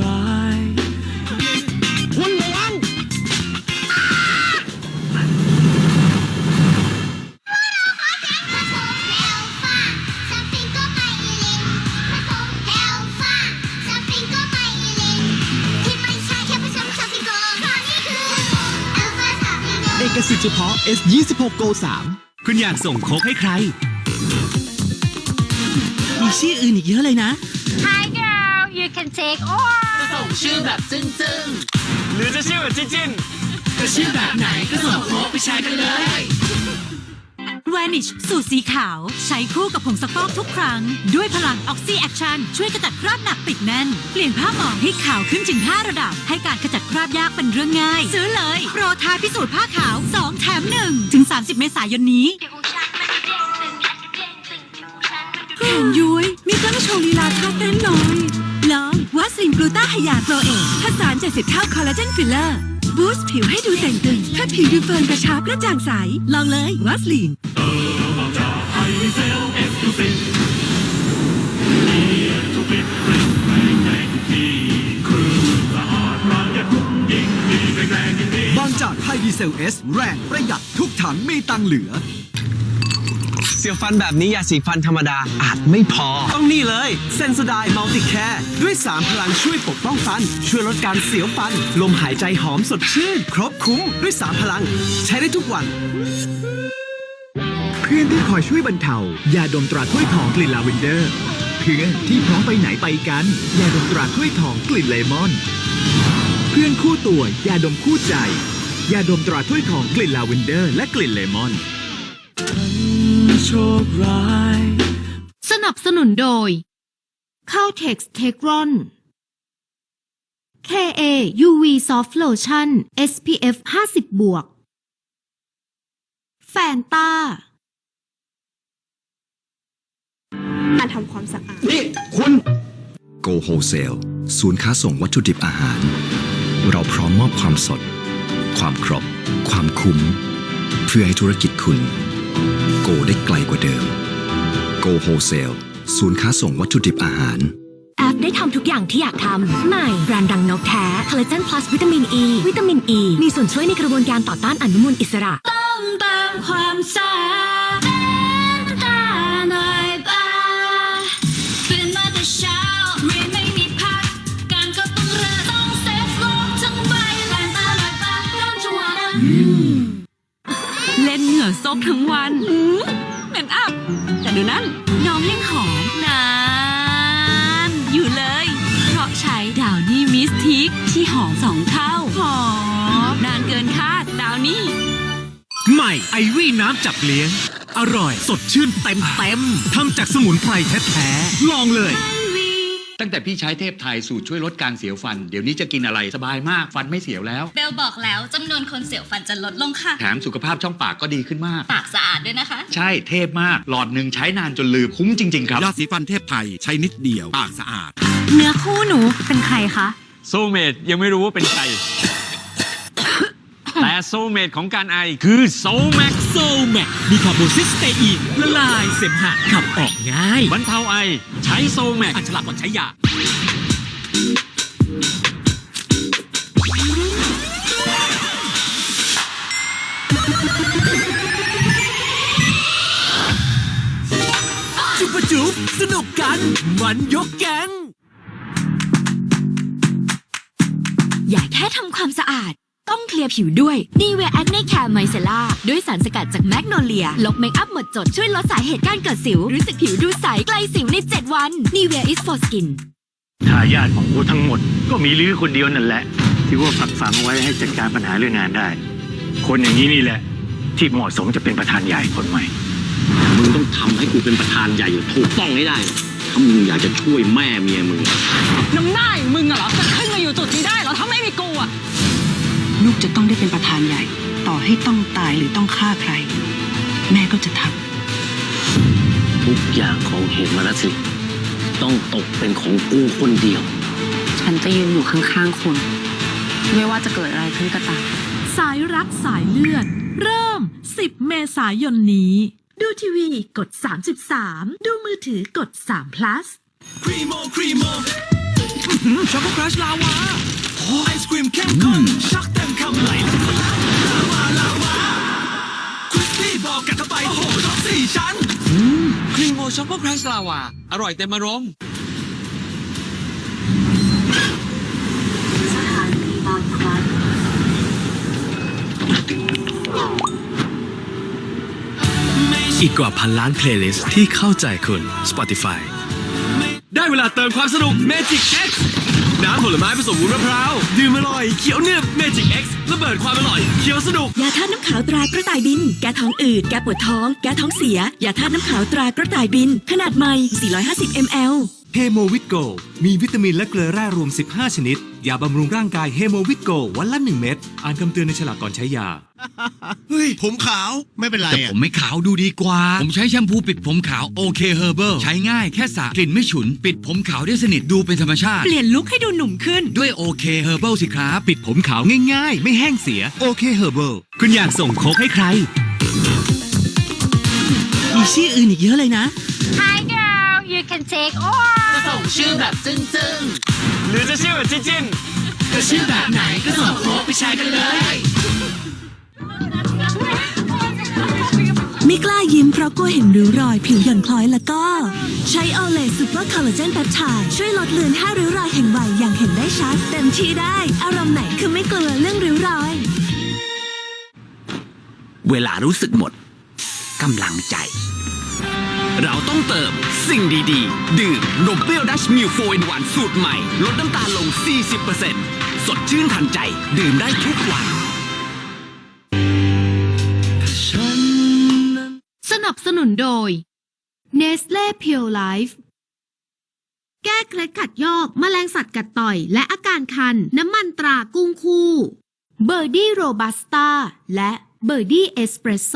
ร้ายคุณระวังเอกสิทธิ์เฉพาะ S26 Go 3คุณอยากส่งโค้กให้ใคร มีชื่ออื่นอีกเยอะเลยนะ Hi girl you can take or ส่งชื่อแบบจึ้งจึ้งหรือจะชื่อแบบจิ้นจิ้นก็ชื่อแบบไหนก็ส่งโค้กไปใช้กันเลย Vanish สูตรสีขาว ใช้คู่กับผงซักฟอกทุกครั้ง ด้วยพลัง Oxy Action ช่วยขจัดคราบหนักติดแน่น เปลี่ยนผ้าหมองให้ขาวขึ้นถึง 5 ระดับ ให้การขจัดคราบยากเป็นเรื่องง่าย ซื้อเลย โปรทาพิสูจน์ผ้าขาว 2 แถม 1 ถึง 30 เมษายนนี้แขนย้วยมีเครื่องโชว์ลีลาท่าเต้นหน่อย ลองวัสลินกลูต้าไฮยาโกลเอทผสาน70 เท่าคอลลาเจนฟิลเลอร์บูสต์ผิวให้ดูแต่งตึงถ้าผิวดูเฟิร์นกระชับและจางใส ลองเลยวัสลินบางจากไฮดีเซล S แรงประหยัดทุกถังมีตังเหลือ สียวฟันแบบนี้ยาสีฟันธรรมดาอาจไม่พอ ต้องนี่เลยเซน o ไดมัลติแคร์ด้วย 3 พลังช่วยปกป้องฟัน ช่วยลดการเสียวฟัน ลมหายใจหอมสดชื่น ครบคุ้มด้วย 3 พลัง ใช้ได้ทุกวัน เพื่อนที่คอยช่วยบรรเทายาดมตราถ้วยทองกลิ่นลาเวนเดอร์ เพื่อนที่พร้อมไปไหนไปกันยาดมตราถ้วยทองกลิ่นเลมอน เพื่อนคู่ตัวยาดมคู่ใจยาดมตราถ้วยทองกลิ่นลาเวนเดอร์ และกลิ่นเลมอน โชคร้าย สนับสนุนโดยเข้า Tex t e c r o n KA UV Soft Lotion SPF 50บวกแฟนตาการทำความสะอาด นี่ คุณ Go Wholesale ศูนย์ค้าส่งวัตถุดิบอาหาร เราพร้อมมอบความสด ความครบ ความคุ้ม เพื่อให้ธุรกิจคุณ โกได้ไกลกว่าเดิม Go Wholesale ศูนย์ค้าส่งวัตถุดิบอาหาร แอปได้ทำทุกอย่างที่อยากทำ ใหม่แบรนด์ดังนกแท้คอลลาเจน plus วิตามินอ e, ีวิตามินอ e ีมีส่วนช่วยในกระบวนการต่อต้านอนุมูลอิสระ ต้องตามความสะอา ดูนั่นน้องยังหอมนานอยู่เลย เพราะใช้ดาวนี่มิสทิกที่หอมสองเท่าหอมนานเกินคาดดาวนี่ใหม่ไอวี่น้ำจับเลี้ยง อร่อยสดชื่นเต็มเต็มทำจากสมุนไพรแท้ๆลองเลย ตั้งแต่พี่ใช้เทพไทยสูตรช่วยลดการเสียวฟัน เดี๋ยวนี้จะกินอะไรสบายมากฟันไม่เสียวแล้ว เบลบอกแล้วจำนวนคนเสียวฟันจะลดลงค่ะ แถมสุขภาพช่องปากก็ดีขึ้นมาก ปากสะอาดด้วยนะคะ ใช่เทพมาก หลอดหนึ่งใช้นานจนลืมคุ้มจริง ๆ ครับยาสีฟันเทพไทยใช้นิดเดียวปากสะอาด เนื้อคู่หนูเป็นใครคะ โซเมดยังไม่รู้ว่าเป็นใคร แต่โซเมดของการไอคือโซแม็กโซแมกมีคาร์โบซิสเตอีนละลายเสมหะขับออกง่ายบรรเทาไอ ใช้โซแม็กอันฉลาดก่อนใช้ยาจุบจุบสนุกกัน มันยกแก๊งอย่าแค่ทำความสะอาด ต้องเคลียร์ผิวด้วย n ีเวียแอคเน c แคร์ไมเซล่าด้วยสารสกัดจากแมกโนเลีย ลบเมคอัพหมดจดช่วยลดสาเหตุการเกิดสิว รู้สึกผิวดูใสไกลสิวใน 7 วัน n ีเวีย is for skin ทายาทของกูทั้งหมด ก็มีลือคนเดียวนั่นแหละ ที่ว่าฝักฝังไว้ให้จัดการปัญหาเรื่องงานได้ คนอย่างนี้นี่แหละ ที่เหมาะสมจะเป็นประธานใหญ่คนใหม่ มึงต้องทำให้กูเป็นประธานใหญ่อย่างถูกต้องให้ได้ ถ้ามึงอยากจะช่วยแม่เมียมึง น้ำหน้าอย่างมึงอะเหรอจะขึ้นมาอยู่จุดนี้ได้เหรอ ถ้าไม่มีกูอะ ลูกจะต้องได้เป็นประธานใหญ่ ต่อให้ต้องตายหรือต้องฆ่าใคร แม่ก็จะทำทุกอย่างของเหมรัสิต้องตกเป็นของกูคนเดียว ฉันจะยืนอยู่ข้างๆคุณ ไม่ว่าจะเกิดอะไรขึ้นก็ตามสายรักสายเลือด เริ่ม 10 เมษายนนี้ ดูทีวีกด 33 ดูมือถือกด3 plus ครีโมครีโมช็อกโกครัชลาวา ไอศครีมเข้มข้นช็อกเต็มคำไหลลาวาลาวาคริสปี้บอกกัดเข้าไปโอ้โหรสสี่ชั้นครีมโมช็อกโกแครชลาวา อร่อยเต็มอารมณ์อีกกว่าพันล้านเพลย์ลิสต์ที่เข้าใจคุณ Spotify ได้เวลาเติมความสนุก Magic X น้ำผลไม้ผสมวุ้นมะพร้าว ดื่มอร่อย เขียวเนึบ Magic X ระเบิดความอร่อย เขียวสนุก ยาธาตุน้ำขาวตรากระต่ายบิน แก้ท้องอืด แก้ปวดท้อง แก้ท้องเสีย ยาธาตุน้ำขาวตรากระต่ายบิน ขนาดใหม่ 450 ml เฮโมวิตโกมีวิตามินและเกลือแร่รวม 15 ชนิด ยาบำรุงร่างกายเฮโมวิตโกวันละ 1 เม็ด อ่านคำเตือนในฉลากก่อนใช้ยา เฮ้ย ผมขาวไม่เป็นไรแต่ผมไม่ขาวดูดีกว่า ผมใช้แชมพูปิดผมขาวโอเคเฮอร์เบิใช้ง่ายแค่สระกลิ่นไม่ฉุน ปิดผมขาวได้สนิทดูเป็นธรรมชาติ เปลี่ยนลุคให้ดูหนุ่มขึ้น ด้วยโอเคเฮอร์เบิสิครับ ปิดผมขาวง่ายๆ ไม่แห้งเสียโอเคเฮอร์เบิลคุณอยากส่งโค้กให้ใคร มีชื่ออื่นอีกเยอะเลยนะ Hi girl you can take all ส่งชื่อแบบจึ้งจึ้งหรือจะชื่อแบบจิ้นก็ชื่อแบบไหนก็ส่งโค้กไปใช้กันเลย ไม่กล้ายิ้มเพราะกลัวเห็นริ้วรอยผิวหย่อนคล้อยแล้วก็ ใช้โอเลซูเปอร์คอลลาเจนแปปไทด์ช่วยลดเลือนห้าริ้วรอยแห่งวัยอย่างเห็นได้ชัดเต็มที่ได้ อารมณ์ไหนคือไม่กลัวเรื่องริ้วรอย เวลารู้สึกหมดกำลังใจ เราต้องเติมสิ่งดี ๆ ดื่มนมเปรี้ยวดัชมิลโฟอินวันสูตรใหม่ ลดน้ำตาลลง 40%สดชื่นทันใจ ดื่มได้ทุกวันสนับสนุนโดย Nestle Pure Life แก้เคล็ดขัดยอกแมลงสัตว์กัดต่อย และอาการคัน น้ำมันตรากุ้งคู่เบอร์ดี้โรบัสต้าและเบอร์ดี้เอสเปรสโซ